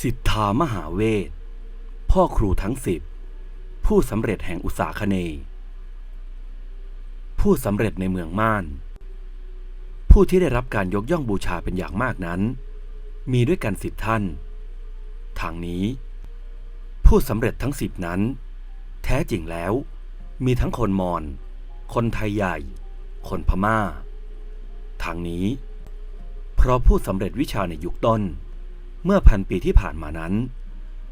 สิทธามหาเวท พ่อครูทั้งสิบ ผู้สำเร็จแห่งอุตสาคเนยผู้สำเร็จในเมืองม่าน ผู้ที่ได้รับการยกย่องบูชาเป็นอย่างมากนั้น มีด้วยกันสิบท่าน ทางนี้ ผู้สำเร็จทั้งสิบนั้น แท้จริงแล้ว มีทั้งคนมอญคนไทยใหญ่ คนพม่า ทางนี้ เพราะผู้สำเร็จวิชาในยุคต้น เมื่อพันปีที่ผ่านมานั้น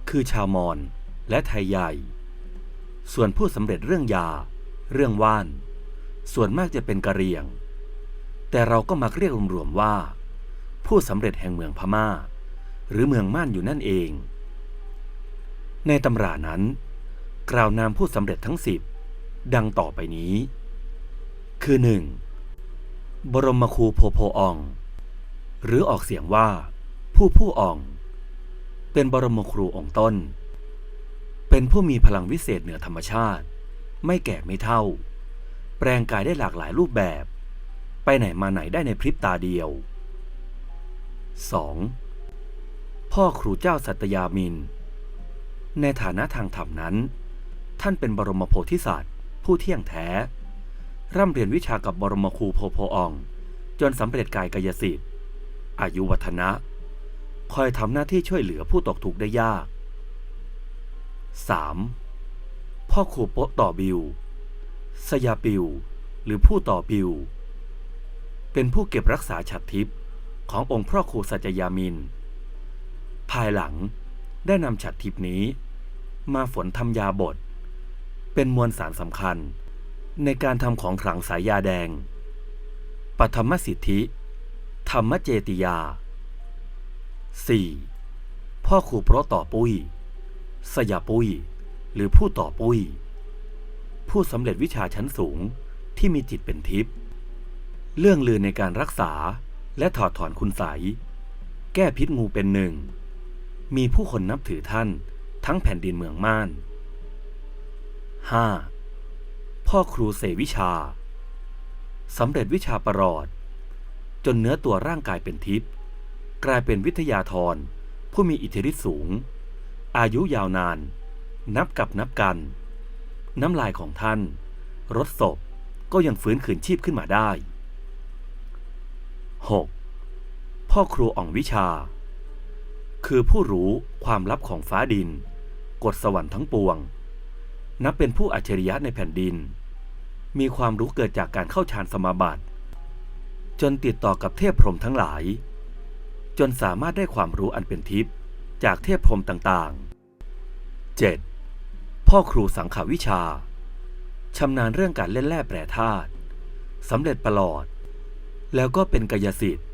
คือชาวมอญและไทยใหญ่ ส่วนผู้สำเร็จเรื่องยา เรื่องว่าน ส่วนมากจะเป็นกะเรียง แต่เราก็มักเรียกรวมๆว่า ผู้สำเร็จแห่งเมืองพม่า หรือเมืองม่านอยู่นั่นเอง ในตำรานั้น กล่าวนามผู้สำเร็จทั้งสิบดังต่อไปนี้ คือหนึ่งบรมครูโพโพออง หรือออกเสียงว่า ผู้ผู้ออง เป็นบรมครูองค์ต้น เป็นผู้มีพลังวิเศษเหนือธรรมชาติ ไม่แก่ไม่เท่า แปลงกายได้หลากหลายรูปแบบ ไปไหนมาไหนได้ในพริบตาเดียว 2. พ่อครูเจ้าสัตยามิน ในฐานะทางธรรมนั้น ท่านเป็นบรมโพธิสัตว์ ผู้เที่ยงแท้ ร่ำเรียนวิชากับบรมครูโพโพออง จนสำเร็จกายกายสิทธิ์อายุวัฒนะ คอยทำหน้าที่ช่วยเหลือผู้ตกทุกข์ได้ยาก 3. พ่อครูโปะต่อบิว สยาปิว หรือผู้ต่อบิว เป็นผู้เก็บรักษาฉัตรทิพย์ขององค์พ่อครูสัจยามิน ภายหลังได้นำฉัตรทิพย์นี้ มาฝนทำยาบทเป็นมวลสารสำคัญ ในการทำของขลังสายยาแดงปฐมสิทธิ ธรรมเจติยา 4. พ่อครูเพราะต่อปุ้ย สยาปุ้ย หรือผู้ต่อปุ้ย ผู้สำเร็จวิชาชั้นสูงที่มีจิตเป็นทิพย์เรื่องลือในการรักษาและถอดถอนคุณใส แก้พิษงูเป็นหนึ่ง มีผู้คนนับถือท่านทั้งแผ่นดินเมืองม่าน 5. พ่อครูเสวิชาสำเร็จวิชาประหลอด จนเนื้อตัวร่างกายเป็นทิพย์ กลายเป็นวิทยาธรผู้มีอิทธิฤทธิสูง อายุยาวนาน นับกับนับกัน น้ำลายของท่าน รถศพก็ยังฟื้นคืนชีพขึ้นมาได้ 6. พ่อครูอ่องวิชา คือผู้รู้ความลับของฟ้าดิน กฎสวรรค์ทั้งปวง นับเป็นผู้อัจฉริยะในแผ่นดิน มีความรู้เกิดจากการเข้าฌานสมาบัติ จนติดต่อกับเทพพรหมทั้งหลาย จนสามารถได้ความรู้อันเป็นทิพย์จากเทพพรมต่างๆ 7. พ่อครูสังขาวิชาชำนาญเรื่องการเล่นแร่แปรธาตุสำเร็จประหลอด แล้วก็เป็นกายสิทธิ์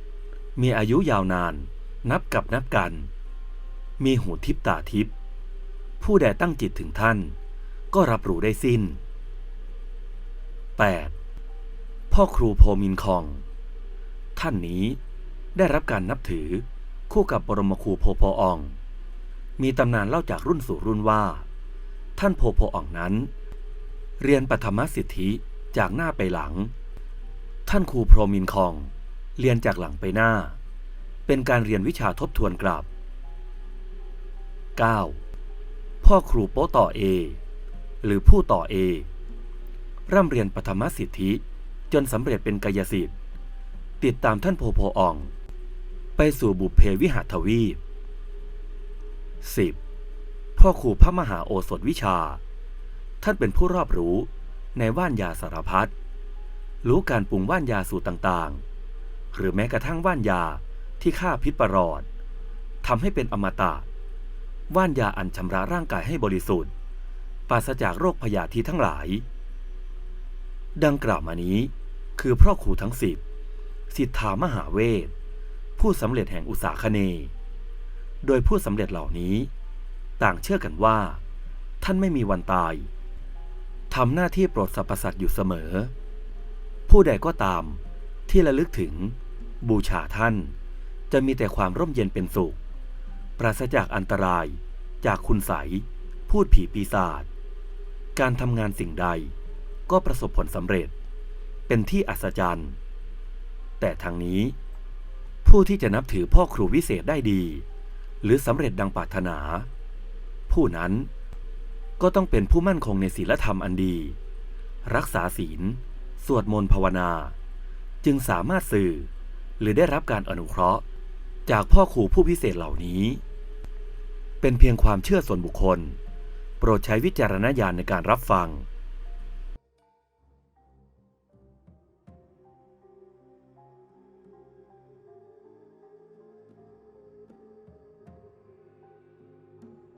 มีอายุยาวนาน นับกับนับกัน มีหูทิพตาทิพผู้ใดตั้งจิตถึงท่าน ก็รับรู้ได้สิ้น 8. พ่อครูโพมินคอง ท่านนี้ ได้รับการนับถือคู่กับบรมครูโพโพออง มีตำนานเล่าจากรุ่นสู่รุ่นว่า ท่านโพโพอองนั้น เรียนปฐมสิทธิจากหน้าไปหลัง ท่านครูโพรมินคอง เรียนจากหลังไปหน้า เป็นการเรียนวิชาทบทวนกลับ 9. พ่อครูโปต่อเอ หรือผู้ต่อเอ ร่ำเรียนปฐมสิทธิจนสำเร็จเป็นกายสิทธิ์ ติดตามท่านโพโพออง ไปสู่บุพเพวิหทวีป 10. พ่อครูพระมหาโอสถวิชา ท่านเป็นผู้รอบรู้ในว่านยาสารพัดรู้การปรุงว่านยาสูตรต่างๆ หรือแม้กระทั่งว่านยาที่ฆ่าพิษประหลอดทำให้เป็นอมตะ ว่านยาอันชำระร่างกายให้บริสุทธิ์ปราศจากโรคพยาธิทั้งหลาย ดังกล่าวมานี้คือพ่อครูทั้งสิบสิทธามหาเวท ผู้สำเร็จแห่งอุตสาคเนย์โดยผู้สำเร็จเหล่านี้ ต่างเชื่อกันว่า ท่านไม่มีวันตายทำหน้าที่โปรดสรรพสัตว์อยู่เสมอ ผู้ใดก็ตามที่ระลึกถึงบูชาท่าน จะมีแต่ความร่มเย็นเป็นสุข ปราศจากอันตรายจากคุณใสยพูดผีปีศาจการทำงานสิ่งใดก็ประสบผลสำเร็จ เป็นที่อัศจรรย์ แต่ทางนี้ ผู้ที่จะนับถือพ่อครูวิเศษได้ดี หรือสำเร็จดังปรารถนา ผู้นั้นก็ต้องเป็นผู้มั่นคงในศีลธรรมอันดี รักษาศีล สวดมนต์ภาวนา จึงสามารถสื่อหรือได้รับการอนุเคราะห์ จากพ่อครูผู้พิเศษเหล่านี้ เป็นเพียงความเชื่อส่วนบุคคล โปรดใช้วิจารณญาณในการรับฟัง